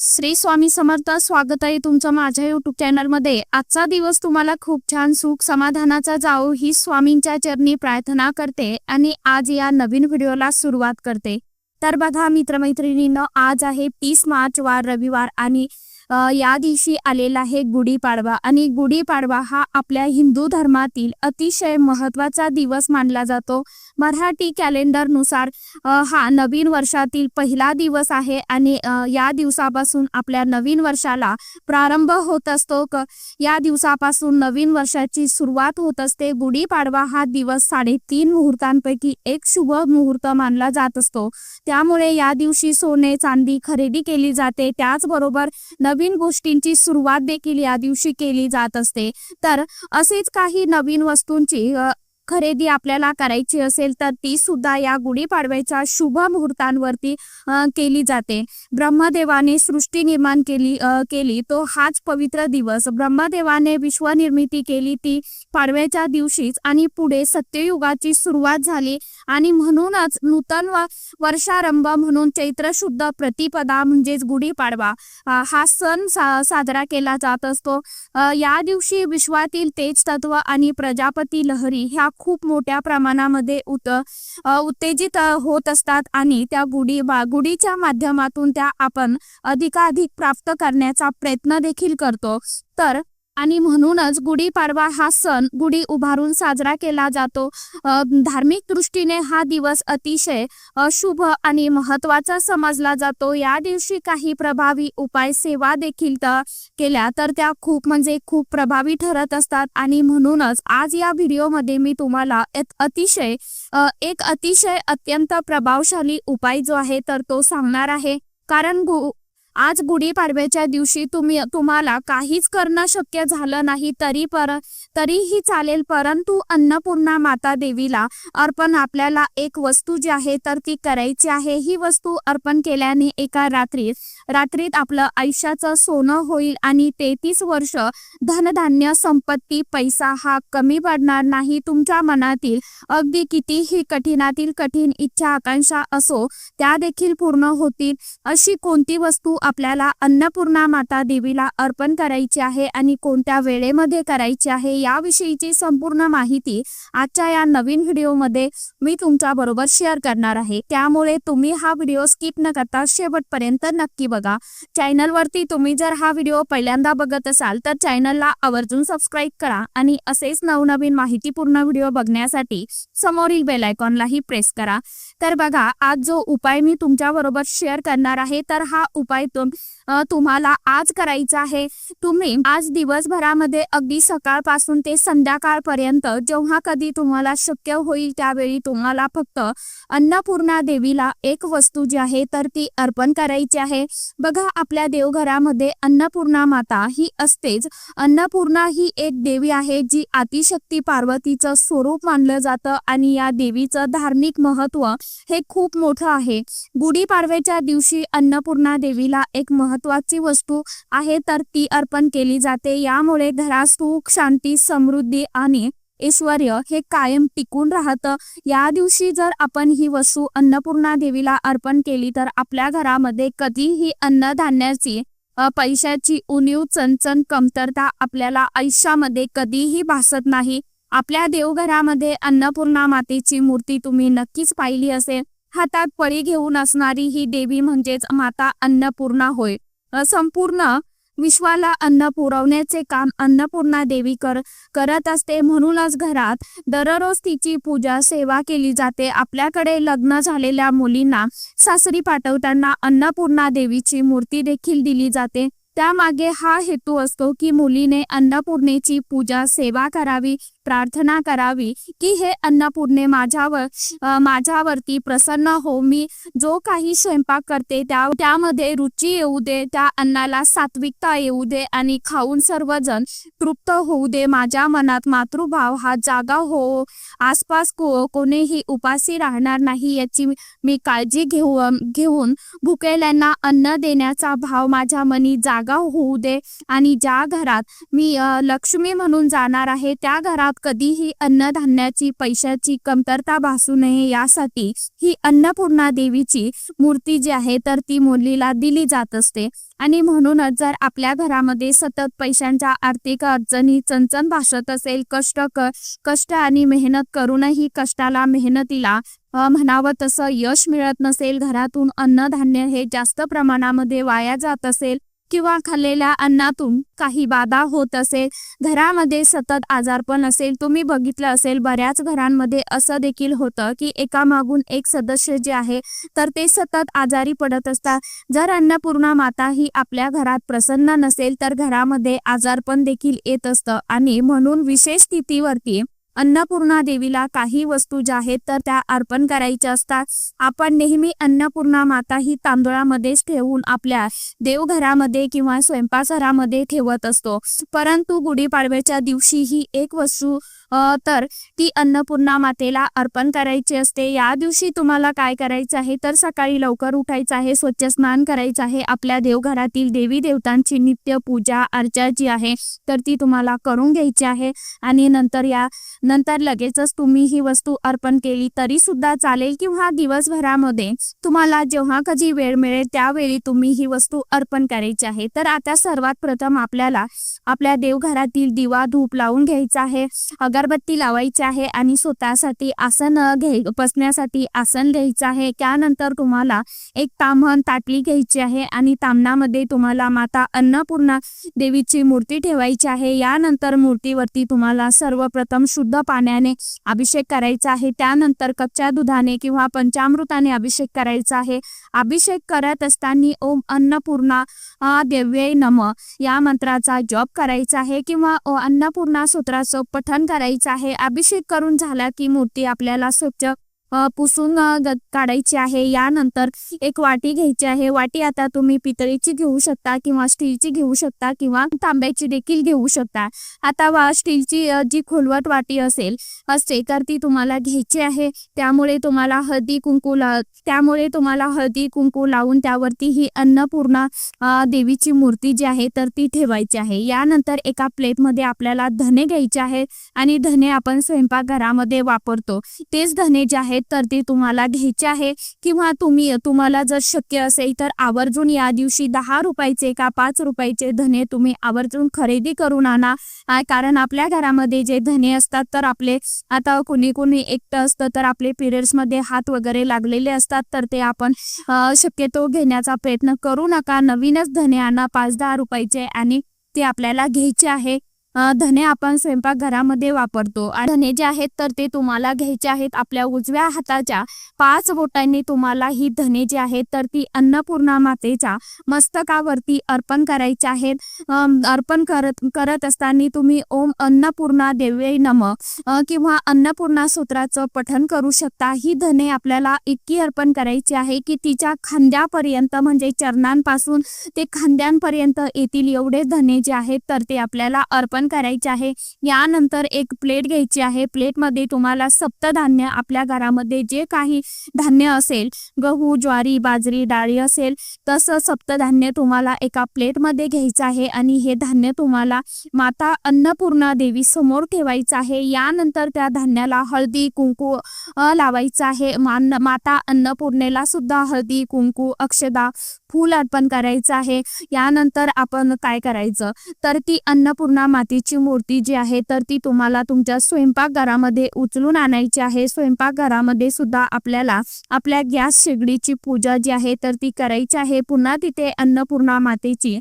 श्री स्वामी समर्थ स्वागत आहे तुमचं माझ्या युट्यूब चॅनलमध्ये आजचा दिवस तुम्हाला खूप छान सुख समाधानाचा जाओ ही स्वामींच्या चरणी प्रार्थना करते आणि आज या नवीन व्हिडिओला सुरुवात करते. तर बघा मित्रमैत्रिणींनो आज आहे तीस मार्च वार रविवार आणि या दिवशी आलेला आहे गुढीपाडवा आणि गुढीपाडवा हा आपल्या हिंदू धर्मातील अतिशय महत्त्वाचा दिवस मानला जातो. मराठी कॅलेंडरनुसार हा नवीन वर्षातील पहिला दिवस आहे आणि या दिवसापासून आपल्या नवीन वर्षाला प्रारंभ होत असतो. क या दिवसापासून नवीन वर्षाची सुरुवात होत असते. गुढीपाडवा हा दिवस साडेतीन मुहूर्तांपैकी एक शुभ मुहूर्त मानला जात असतो. त्यामुळे या दिवशी सोने चांदी खरेदी केली जाते. त्याचबरोबर नवीन नवीन गोष्टींची सुरुवात देखील या दिवशी केली जात असते. तर असेच काही नवीन वस्तूंची खरेदी आपल्याला करायची असेल तर ती सुद्धा या गुढीपाडव्याच्या शुभ मुहूर्तांवरती केली जाते. ब्रह्मदेवाने सृष्टी निर्माण केली केली. तो हाच पवित्र दिवस. ब्रह्मदेवाने विश्वनिर्मिती केली ती पाडव्याच्या दिवशीच आणि पुढे सत्ययुगाची सुरुवात झाली आणि म्हणूनच नूतन व वर्षारंभ म्हणून चैत्र शुद्ध प्रतिपदा म्हणजेच गुढीपाडवा हा सण सा साजरा केला जात असतो. या दिवशी विश्वातील तेज तत्व आणि प्रजापती लहरी ह्या खूप मोठ्या प्रमाणामध्ये उत उत्तेजित होत असतात आणि त्या गुढी बा गुढीच्या माध्यमातून त्या आपण अधिकाधिक प्राप्त करण्याचा प्रयत्न देखील करतो. तर आणि म्हणूनच गुढीपाडवा हा सण गुढी उभारून साजरा केला जातो. धार्मिक दृष्टीने हा दिवस अतिशय शुभ आणि महत्त्वाचा समजला जातो. या दिवशी काही प्रभावी उपाय सेवा देखील केल्या तर त्या खूप म्हणजे खूप प्रभावी ठरत असतात. आणि म्हणूनच आज या व्हिडिओमध्ये मी तुम्हाला एक अतिशय एक अतिशय अत्यंत प्रभावशाली उपाय जो आहे तर तो सांगणार आहे. कारण गु आज गुढीपाडव्याच्या दिवशी तुम्ही तुम्हाला काहीच करणं शक्य झालं नाही तरी पर तरीही चालेल परंतु अन्नपूर्णा माता देवीला अर्पण आपल्याला एक वस्तू जी आहे तर ती करायची आहे. ही वस्तू अर्पण केल्याने एका रात्रीत रात्रीत आपलं आयुष्याचं सोनं होईल आणि तेहतीस वर्ष धनधान्य संपत्ती पैसा हा कमी पडणार नाही. तुमच्या मनातील अगदी कितीही कठीणातील कठीण इच्छा आकांक्षा असो त्या देखील पूर्ण होतील. अशी कोणती वस्तू आपल्याला अन्नपूर्णा माता देवीला अर्पण करायची आहे आणि कोणत्या वेळेमध्ये करायची आहे याविषयीची संपूर्ण माहिती आजच्या या नवीन व्हिडिओमध्ये मी तुमच्या बरोबर शेअर करणार आहे. त्यामुळे तुम्ही हा व्हिडिओ स्किप न करता शेवटपर्यंत नक्की बघा. चॅनलवरती तुम्ही जर हा व्हिडिओ पहिल्यांदा बघत असाल तर चॅनलला आवर्जून सबस्क्राईब करा आणि असेच नवनवीन माहितीपूर्ण व्हिडिओ बघण्यासाठी समोरील बेल आयकॉनलाही प्रेस करा. तर बघा आज जो उपाय मी तुमच्या बरोबर शेअर करणार आहे तर हा उपाय तुम तुम्हाला आज करायचा आहे. तुम्ही आज दिवसभरामध्ये अगदी सकाळपासून ते संध्याकाळपर्यंत जेव्हा कधी तुम्हाला शक्य होईल त्यावेळी तुम्हाला फक्त अन्नपूर्णा देवीला एक वस्तू जी आहे तर ती अर्पण करायची आहे. बघा आपल्या देवघरामध्ये अन्नपूर्णा माता ही असतेच. अन्नपूर्णा ही एक देवी आहे जी अतिशक्ती पार्वतीचं स्वरूप मानलं जातं आणि या देवीचं धार्मिक महत्त्व हे खूप मोठं आहे. गुढीपाडव्याच्या दिवशी अन्नपूर्णा देवीला एक महत्वाची वस्तू आहे तर ती अर्पण केली जाते. यामुळे घरात सुख शांती समृद्धी आणि ऐश्वर हे कायम टिकून राहतं. या दिवशी जर आपण ही वस्तू अन्नपूर्णा देवीला अर्पण केली तर आपल्या घरामध्ये कधीही अन्नधान्याची पैशाची उणीव चणचण कमतरता आपल्याला आयुष्यामध्ये कधीही भासत नाही. आपल्या देवघरामध्ये अन्नपूर्णा मातेची मूर्ती तुम्ही नक्कीच पाहिली असेल. हातात पळी घेऊन असणारी ही देवी म्हणजेच माता अन्नपूर्णा होय. संपूर्ण विश्वाला अन्न पुरवण्याचे काम अन्नपूर्णा देवी कर करत असते. म्हणूनच घरात दररोज तिची पूजा सेवा केली जाते. आपल्याकडे लग्न झालेल्या मुलींना सासरी पाठवताना अन्नपूर्णा देवीची मूर्ती देखील दिली जाते. त्यामागे हा हेतू असतो की मुलीने अन्नपूर्णेची पूजा सेवा करावी. प्रार्थना करावी की हे अन्नपूर्णे माझ्यावर माझ्यावरती प्रसन्न हो. मी जो काही स्वयंपाक करते त्या त्यामध्ये रुची येऊ दे त्या अन्नाला सात्विकता येऊ दे आणि खाऊन सर्वजण तृप्त होऊ दे. माझ्या मनात मातृभाव हा जागा हो. आसपास को कोणीही उपासी राहणार नाही याची मी काळजी घेऊ घेऊन भुकेल्यांना अन्न देण्याचा भाव माझ्या मनी जागा होऊ दे. आणि ज्या घरात मी लक्ष्मी म्हणून जाणार आहे त्या घरात कधीही अन्नधान्याची पैशाची कमतरता भासू नये यासाठी ही अन्नपूर्णा देवीची मूर्ती जी आहे तर ती मुलीला दिली जात असते. आणि म्हणूनच जर आपल्या घरामध्ये सतत पैशांच्या आर्थिक अडचणी चणचण भासत असेल कष्ट कष्ट आणि मेहनत करूनही कष्टाला मेहनतीला म्हणावं तसं यश मिळत नसेल घरातून अन्नधान्य हे जास्त प्रमाणामध्ये वाया जात असेल किंवा खाल्लेल्या अन्नातून काही बाधा होत असेल घरामध्ये सतत आजारपण असेल तुम्ही बघितलं असेल बऱ्याच घरांमध्ये असं देखील होतं की एकामागून एक सदस्य जे आहे तर ते सतत आजारी पडत असतात. जर अन्नपूर्णा माता ही आपल्या घरात प्रसन्न नसेल तर घरामध्ये आजारपण देखील येत असतं. आणि म्हणून विशेष स्थितीवरती अन्नपूर्णा देवीला काही वस्तू ज्या आहेत तर त्या अर्पण करायच्या असतात. आपण नेहमी अन्नपूर्णा माता ही तांदुळामध्येच ठेवून आपल्या देवघरामध्ये किंवा स्वयंपाकघरामध्ये ठेवत असतो. परंतु गुढीपाडव्याच्या दिवशी ही एक वस्तू तर ती अन्नपूर्णा मातेला अर्पण करायची असते. या दिवशी तुम्हाला काय करायचं आहे? तर सकाळी लवकर उठायचं आहे स्वच्छ स्नान करायचं आहे. आपल्या देवघरातील देवी देवतांची नित्य पूजा अर्चा जी आहे तर ती तुम्हाला करून घ्यायची आहे. आणि नंतर या नंतर लगेचच तुम्ही ही वस्तू अर्पण केली तरी सुद्धा चालेल किंवा दिवसभरामध्ये तुम्हाला जेव्हा कधी वेळ मिळेल त्यावेळी तुम्ही ही वस्तू अर्पण करायची आहे. तर आता सर्वात प्रथम आपल्याला आपल्या देवघरातील दिवा धूप लावून घ्यायचा आहे अगरबत्ती लावायची आहे आणि स्वतःसाठी आसन घे बसण्यासाठी आसन घ्यायचं आहे. त्यानंतर तुम्हाला एक ताम्हण ताटली घ्यायची आहे आणि तामणामध्ये तुम्हाला माता अन्नपूर्णा देवीची मूर्ती ठेवायची आहे. यानंतर मूर्तीवरती तुम्हाला सर्वप्रथम शुद्ध पाण्याने अभिषेक करायचा आहे. त्यानंतर कच्च्या दुधाने किंवा पंचामृताने अभिषेक करायचा आहे. अभिषेक करत असताना ओम अन्नपूर्णा अ, नम. या मंत्राचा जप करायचा आहे किंवा अन्नपूर्णा सूत्राचं पठन करायचं आहे. अभिषेक करून झाला की मूर्ती आपल्याला स्वच्छ पुसून ग- काढायची आहे. यानंतर एक वाटी घ्यायची आहे. वाटी आता तुम्ही पितळीची घेऊ शकता किंवा स्टीलची घेऊ शकता किंवा तांब्याची देखील घेऊ शकता. आता वा स्टीलची जी खोलवट वाटी असेल असते तर ती तुम्हाला घ्यायची आहे. त्यामुळे तुम्हाला हळदी कुंकू त्यामुळे तुम्हाला हळदी कुंकू लावून त्यावरती ही अन्नपूर्णा देवीची मूर्ती जी आहे तर ती ठेवायची आहे. यानंतर एका प्लेटमध्ये आपल्याला धने घ्यायचे आहेत आणि धने आपण स्वयंपाकघरामध्ये वापरतो. तेच धने जे आहेत तर ते तुम्हाला घ्यायचे आहे. किंवा तुम्ही तुम्हाला जर शक्य असेल तर आवर्जून या दिवशी दहा रुपयाचे का पाच रुपयाचे धने तुम्ही आवर्जून खरेदी करून आणा. कारण आपल्या घरामध्ये जे धने असतात तर आपले आता कुणी कुणी एकटं असतं तर आपले पिरियड्समध्ये हात वगैरे लागलेले असतात तर ते आपण शक्यतो घेण्याचा प्रयत्न करू नका. नवीनच धने आणा पाच दहा रुपयाचे आणि ते आपल्याला घ्यायचे आहे. धने आपण स्वयंपाकघरामध्ये वापरतो. आणि धने जे आहेत तर ते तुम्हाला घ्यायचे आहेत आपल्या उजव्या हाताच्या पाच बोटांनी तुम्हाला ही धने जी आहेत तर ती अन्नपूर्णा मातेच्या मस्तकावरती अर्पण करायचे आहेत. अर्पण करत करत असताना तुम्ही ओम अन्नपूर्णा देवे नम किंवा अन्नपूर्णा सूत्राचं पठन करू शकता. ही धने आपल्याला इतकी अर्पण करायची आहे की तिच्या खांद्यापर्यंत म्हणजे चरणांपासून ते खांद्यांपर्यंत येतील एवढे धने जे आहेत तर ते आपल्याला अर्पण करायचे आहे. यानंतर एक प्लेट घ्यायची आहे. प्लेटमध्ये तुम्हाला सप्तधान्य आपल्या घरामध्ये जे काही धान्य असेल गहू ज्वारी बाजरी डाळी असेल तसं सप्तधान्य तुम्हाला एका प्लेटमध्ये घ्यायचं आहे आणि हे धान्य तुम्हाला माता अन्नपूर्णा देवी समोर ठेवायचं आहे. यानंतर त्या धान्याला हळदी कुंकू लावायचं आहे. मान माता अन्नपूर्णेला सुद्धा हळदी कुंकू अक्षदा फूल अर्पण करायचं आहे. यानंतर आपण काय करायचं? तर ती अन्नपूर्णा मातेची मूर्ती जी आहे तर ती तुम्हाला तुमच्या स्वयंपाकघरामध्ये उचलून आणायची आहे. स्वयंपाकघरामध्ये सुद्धा आपल्याला आपल्या गॅस शेगडीची पूजा जी आहे तर ती करायची आहे. पुन्हा तिथे अन्नपूर्णा मातेची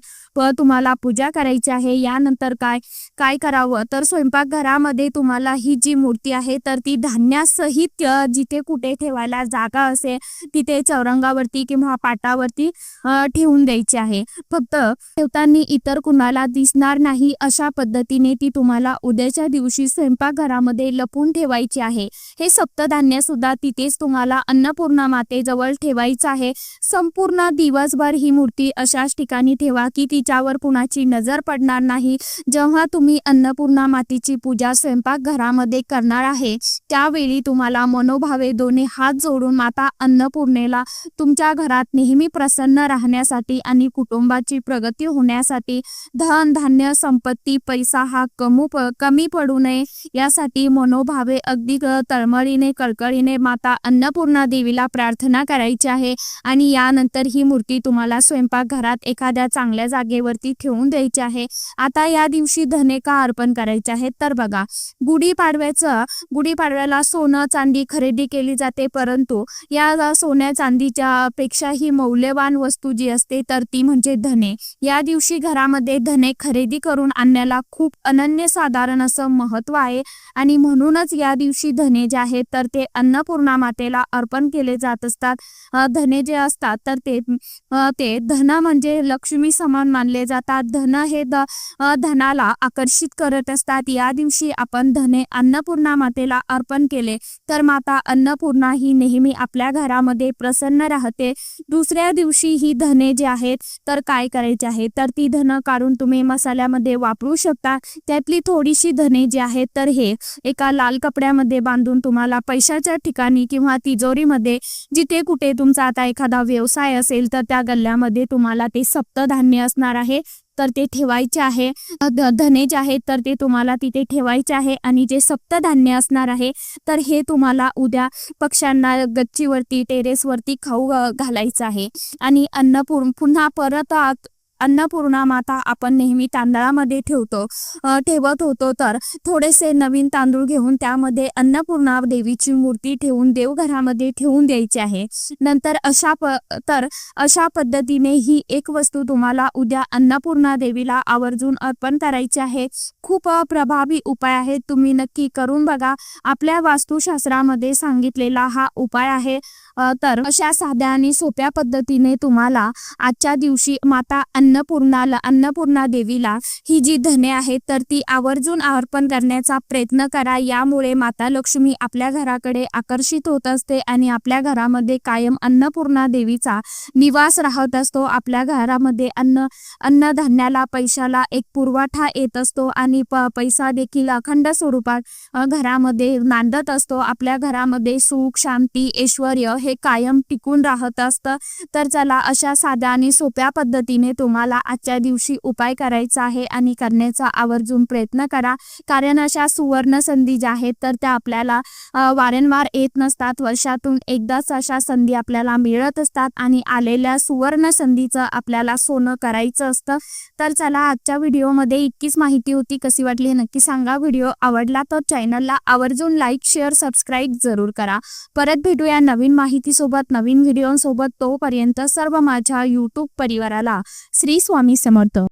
तुम्हाला पूजा करायची आहे. यानंतर काय काय करावं? तर स्वयंपाकघरामध्ये तुम्हाला ही जी मूर्ती आहे तर ती धान्यासहित जिथे कुठे ठेवायला जागा असेल तिथे चौरंगावरती किंवा पाटावरती ठेवून द्यायची आहे. फक्त ठेवताना इतर कुणाला दिसणार नाही अशा पद्धतीने ती तुम्हाला उद्याच्या दिवशी स्वयंपाकघरामध्ये लपून ठेवायची आहे. हे सप्तधान्य सुद्धा तिथेच तुम्हाला अन्नपूर्णा मातेजवळ ठेवायचं आहे. संपूर्ण दिवसभर ही मूर्ती अशाच ठिकाणी ठेवा की तिच्यावर कुणाची नजर पडणार नाही. जेव्हा तुम्ही अन्नपूर्णा मातेची पूजा स्वयंपाकघरामध्ये करणार आहे त्यावेळी तुम्हाला मनोभावे दोन्ही हात जोडून माता अन्नपूर्णेला तुमच्या घरात नेहमी प्रसन्न राहण्यासाठी आणि कुटुंबाची प्रगती होण्यासाठी धन धान्य संपत्ती पैसा हा कमू प कमी पडू नये. यासाठी मनोभावे अगदी तळमळीने कळकळीने माता अन्नपूर्णा देवीला प्रार्थना करायची आहे आणि यानंतर ही मूर्ती तुम्हाला स्वयंपाकघरात एखाद्या चांगल्या जागेवरती ठेवून द्यायची आहे. आता या दिवशी धने का अर्पण करायचे आहेत? तर बघा गुढीपाडव्याचं गुढीपाडव्याला सोनं चांदी खरेदी केली जाते परंतु या सोन्या चांदीच्या पेक्षाही मौल्यवान वस्तू जी असते तर ती म्हणजे धने. या दिवशी घरामध्ये धने खरेदी करून आणण्याला खूप अनन्यसाधारण असं महत्त्व आहे. आणि म्हणूनच या दिवशी धने जे आहेत तर ते अन्नपूर्णा मातेला अर्पण केले जात असतात. धने जे असतात तर ते ते धन म्हणजे लक्ष्मी समान मानले जातात. धन हे द धनाला आकर्षित करत असतात. या दिवशी आपण धने अन्नपूर्णा मातेला अर्पण केले तर माता अन्नपूर्णा ही नेहमी आपल्या घरामध्ये प्रसन्न राहते. दुसऱ्या दिवशी ही धने जे आहेत तर काय करायचे आहे? तर ती धन काढून तुम्ही मसाल्यामध्ये वापरू शकता. त्यातली थोडीशी धने जी आहेत तर हे एका लाल कपड्यामध्ये बांधून तुम्हाला पैशाच्या ठिकाणी किंवा तिजोरीमध्ये जिथे कुठे तुमचा आता एखादा व्यवसाय असेल तर त्या गल्ल्यामध्ये तुम्हाला ते सप्तधान्य असणार आहे. तर ते ठेवायचे आहे. धने जे आहेत तर ते तुम्हाला तिथे ठेवायचे आहे. आणि जे सप्तधान्य असणार आहे तर हे तुम्हाला उद्या पक्ष्यांना गच्चीवरती टेरेसवरती खाऊ घालायचं आहे. आणि अन्नपूर्ण पुन्हा परत अन्नपूर्णा माता आपण नेहमी तांदळामध्ये ठेवतो ठेवत होतो. तर थोडेसे नवीन तांदूळ घेऊन त्यामध्ये अन्नपूर्णा देवीची मूर्ती ठेवून देवघरामध्ये ठेवून द्यायची आहे. नंतर अशा प तर अशा पद्धतीने ही एक वस्तू तुम्हाला उद्या अन्नपूर्णा देवीला आवर्जून अर्पण करायची आहे. खूप प्रभावी उपाय आहे. तुम्ही नक्की करून बघा. आपल्या वास्तुशास्त्रामध्ये सांगितलेला हा उपाय आहे. तर अशा साध्या आणि सोप्या पद्धतीने तुम्हाला आजच्या दिवशी माता अन्नपूर्णाला अन्नपूर्णा देवीला ही जी धने आहेत तर ती आवर्जून अर्पण करण्याचा प्रयत्न करा. यामुळे माता लक्ष्मी आपल्या घराकडे आकर्षित होत असते आणि आपल्या घरामध्ये कायम अन्नपूर्णा देवीचा निवास राहत असतो. आपल्या घरामध्ये अन्न अन्नधान्याला पैशाला एक पुरवठा येत असतो आणि प पैसा देखील अखंड स्वरूपात घरामध्ये नांदत असतो. आपल्या घरामध्ये सुख शांती ऐश्वर हे कायम टिकून राहत असतं. तर चला अशा साध्या आणि सोप्या पद्धतीने तुम्हाला आजच्या दिवशी उपाय करायचा आहे आणि करण्याचा आवर्जून प्रयत्न करा. कारण अशा सुवर्ण संधी ज्या आहेत तर त्या आपल्याला वारंवार येत नसतात. वर्षातून एकदाच अशा संधी आपल्याला मिळत असतात आणि आलेल्या सुवर्ण संधीचं आपल्याला सोनं करायचं असतं. तर चला आजच्या व्हिडिओमध्ये इतकीच माहिती होती. कशी वाटली हे नक्की सांगा. व्हिडिओ आवडला तर चॅनलला आवर्जून लाईक शेअर सबस्क्राईब जरूर करा. परत भेटूया नवीन माहिती माहितीसोबत नवीन व्हिडिओसोबत तोपर्यंत सर्व माझ्या यूट्यूब परिवाराला श्री स्वामी समर्थ.